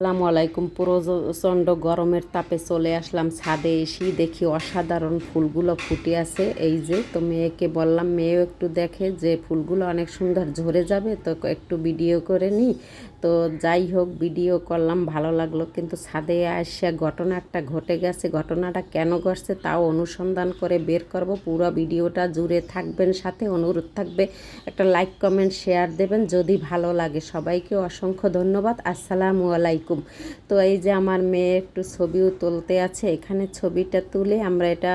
আসসালামু আলাইকুম। প্রচণ্ড গরমের তাপে চলে আসলাম ছাদে এসি দেখি অসাধারণ ফুলগুলো ফুটে আছে। এই যে, তো মেয়েকে বললাম, মেয়েও একটু দেখে যে ফুলগুলো অনেক সুন্দর ঝরে যাবে, তো একটু ভিডিও করে নিই তো যাই হোক, ভিডিও করলাম, ভালো লাগল। কিন্তু ছাদে আসা ঘটনা একটা ঘটে গেছে। ঘটনাটা কেন ঘটছে তাও অনুসন্ধান করে বের করব। পুরো ভিডিওটা জুড়ে থাকবেন, সাথে অনুরোধ থাকবে, একটা লাইক কমেন্ট শেয়ার দেবেন যদি ভালো লাগে। সবাইকে অসংখ্য ধন্যবাদ। আসসালামু আলাইকুম। তো এই যে আমার মেয়ে একটু ছবিও তুলতে আছে। এখানে ছবিটা তুলে আমরা এটা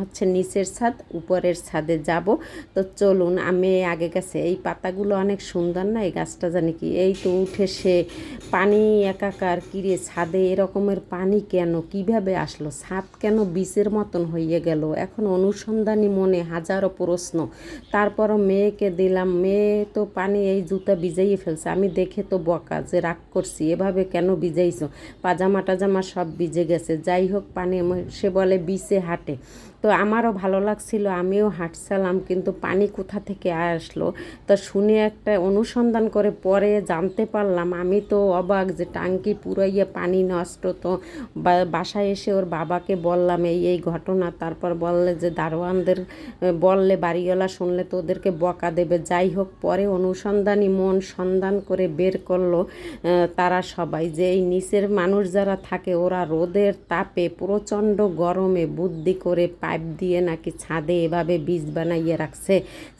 হচ্ছে নিচের ছাদ, উপরের ছাদে যাব। তো চলুন, আমি আগে গেছে। এই পাতাগুলো অনেক সুন্দর না? এই গাছটা জানি কি? এই তো উঠে সে পানি একাকার কিরে ছাদে এরকমের পানি কেন? কীভাবে আসলো? ছাদ কেন বিষের মতন হয়ে গেল? এখন অনুসন্ধানী মনে হাজারো প্রশ্ন। তারপরও মেয়েকে দিলাম, মেয়ে, তো পানি এই জুতা ভিজাইয়ে ফেলছে। আমি দেখে তো বকা যে রাগ করছি। এভাবে কেন ভিজাইছো? পাজামা টাজামা সব ভিজে গেছে। যাই হোক, পানি সে বলে বিষে হাঁটে। তো আমারও ভালো লাগছিল, আমিও হাঁটছিলাম, কিন্তু পানি কোথা থেকে আসলো? তা শুনে একটা অনুসন্ধান করে পরে জানতে পারলাম, আমি তো অবাক যে টাঙ্কি পুরাইয়া পানি নষ্ট তো বাসায় এসে ওর বাবাকে বললাম, এই এই ঘটনা। তারপর বললে যে, দারোয়ানদের বললে বাড়িওয়ালা শুনলে তো ওদেরকে বকা দেবে। যাই হোক, পরে অনুসন্ধানী মন সন্ধান করে বের করল তারা সবাই। যে এই নিচের মানুষ যারা থাকে, ওরা রোদের তাপে প্রচণ্ড গরমে বুদ্ধি করে পাইপ দিয়ে নাকি ছাদে এভাবে বীজ বানাইয়ে রাখছে।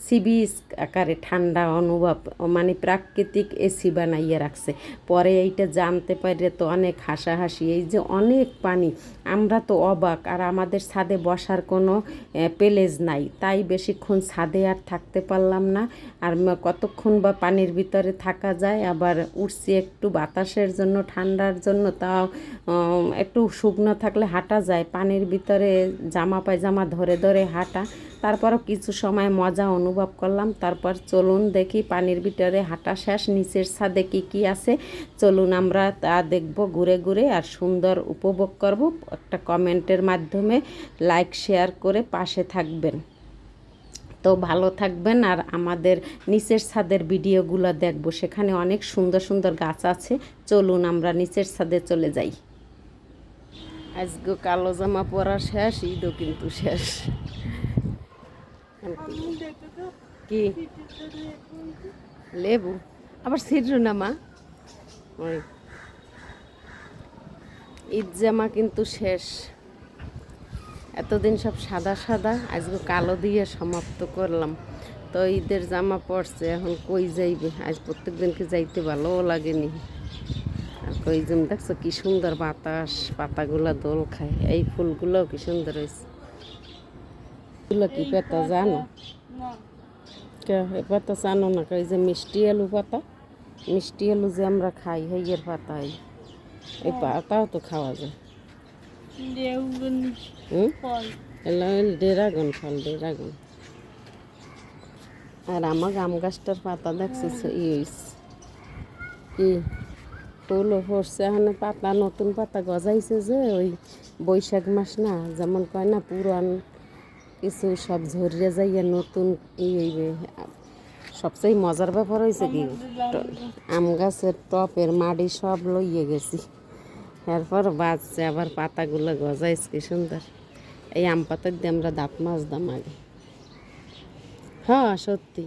সিবিজ আকারে ঠান্ডা অনুভব মানে প্রাকৃতিক এসি বানাইয়ে রাখছে। পরে এইটা জানতে পারলে তো অনেক হাসাহাসি। এই যে অনেক পানি, আমরা তো অবাক। আর আমাদের ছাদে বসার কোনো প্লেজ নাই। তাই বেশিক্ষণ ছাদে আর থাকতে পারলাম না। আর কতক্ষণ বা পানির ভিতরে থাকা যায়? আবার উঠছি একটু বাতাসের জন্য, ঠান্ডার জন্য। তাও একটু শুকনো থাকলে হাঁটা যায়। পানির ভিতরে জামা পায়জামা ধরে ধরে হাঁটা। তারপরও কিছু সময় মজা অনুভব করলাম। তারপর চলুন দেখি পানির ভিতরে হাঁটা শেষ। নিচের ছাদে কি কি আছে? চলুন আমরা তা দেখব ঘুরে ঘুরে আর সুন্দর উপভোগ করব। একটা কমেন্টের মাধ্যমে লাইক, শেয়ার করে পাশে থাকবেন। তো ভালো থাকবেন আর আমাদের নিচের ছাদের ভিডিওগুলো দেখব। সেখানে অনেক সুন্দর সুন্দর গাছ আছে। চলুন আমরা নিচের ছাদে চলে যাই। আজকে কালো জামা পরা শেষ, ঈদও কিন্তু শেষ। কি? লেবু? আবার ছিড়ু না, মা? ওই। ঈদ জামা কিন্তু শেষ। এতদিন সব সাদা সাদা আজকে কালো দিয়ে সমাপ্ত করলাম। তো ঈদের জামা পড়ছে এখন কই যাইবে? আজ প্রত্যেক দিনকে যাইতে ভালোও লাগেনি। আর কই দেখছ কি সুন্দর বাতাস পাতাগুলো দোল খায়। এই ফুলগুলোও কি সুন্দর হয়েছে। এগুলো কি পাতা জানো? কে পাতা জানো না? এই যে মিষ্টি আলু পাতা। মিষ্টি আলু যে আমরা খাই হেয়ের পাতা এই। এই পাতাও তো খাওয়া যায়। ড্রাগন ফল। ড্রাগন আর আমার আম গাছটার পাতা দেখছিস ই। কি? ফুলও পড়ছে এখানে পাতা, নতুন পাতা গজাইছে যে ওই বৈশাখ মাস না, যেমন কয় না, পুরান কিছু সব ঝরিয়ে যাইয়া নতুন ই হইবে। সবচেয়ে মজার ব্যাপার হয়েছে কি, আম গাছের টপের মাটি সব লইয়ে গেছি। এরপর বাজছে আবার পাতাগুলো গজাইছে, কি সুন্দর। এই আম পাতা দিয়ে আমরা দাঁত মাজদাম আগে। হ্যাঁ সত্যি।